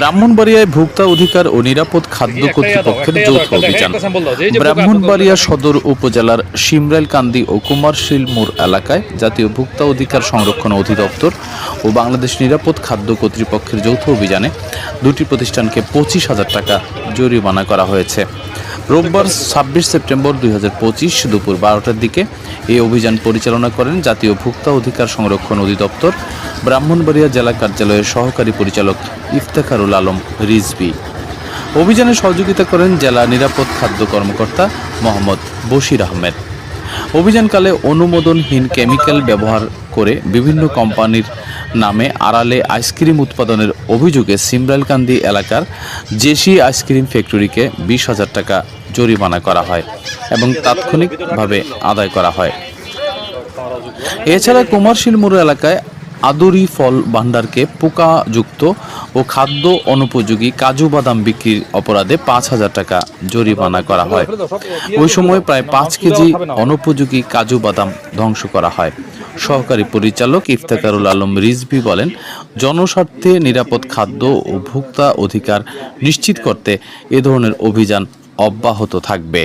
ব্রাহ্মণবাড়িয়ায় ভোক্তা অধিকার ও নিরাপদ খাদ্য কর্তৃপক্ষের যৌথ অভিযান। ব্রাহ্মণবাড়িয়া সদর উপজেলার সিমরাইলকান্দি ও কুমারশীল মোড় এলাকায় জাতীয় ভোক্তা অধিকার সংরক্ষণ অধিদপ্তর ও বাংলাদেশ নিরাপদ খাদ্য কর্তৃপক্ষের যৌথ অভিযানে দুটি প্রতিষ্ঠানকে পঁচিশ হাজার টাকা জরিমানা করা হয়েছে। রোববার ছাব্বিশ সেপ্টেম্বর দুই হাজার পঁচিশ দুপুর বারোটার দিকে এই অভিযান পরিচালনা করেন জাতীয় ভোক্তা অধিকার সংরক্ষণ অধিদপ্তর, ব্রাহ্মণবাড়িয়া জেলা কার্যালয়ের সহকারী পরিচালক ইফতেখারুল আলম রিজভি। অভিযানে সহযোগিতা করেন জেলা নিরাপদ খাদ্য কর্মকর্তা মোহাম্মদ বশির আহমেদ। অভিযানকালে অনুমোদনহীন কেমিক্যাল ব্যবহার করে বিভিন্ন কোম্পানির নামে আড়ালে আইসক্রিম উৎপাদনের অভিযোগে সিমরাইলকান্দি এলাকার জেসি আইসক্রিম ফ্যাক্টরিকে বিশ হাজার টাকা জরিমানা করা হয় এবং তাৎক্ষণিকভাবে আদায় করা হয়। এছাড়া কুমারশীল মোড় এলাকায় আদুরি ফল ভাণ্ডারকে পোকাযুক্ত ও খাদ্য অনুপযোগী কাজু বাদাম বিক্রির অপরাধে পাঁচ হাজার টাকা জরিমানা করা হয়। ওই সময় প্রায় পাঁচ কেজি অনুপযোগী কাজু বাদাম ধ্বংস করা হয়। সহকারী পরিচালক ইফতেখারুল আলম রিজভি বলেন, জনস্বার্থে নিরাপদ খাদ্য ও ভোক্তা অধিকার নিশ্চিত করতে এ ধরনের অভিযান অব্যাহত থাকবে।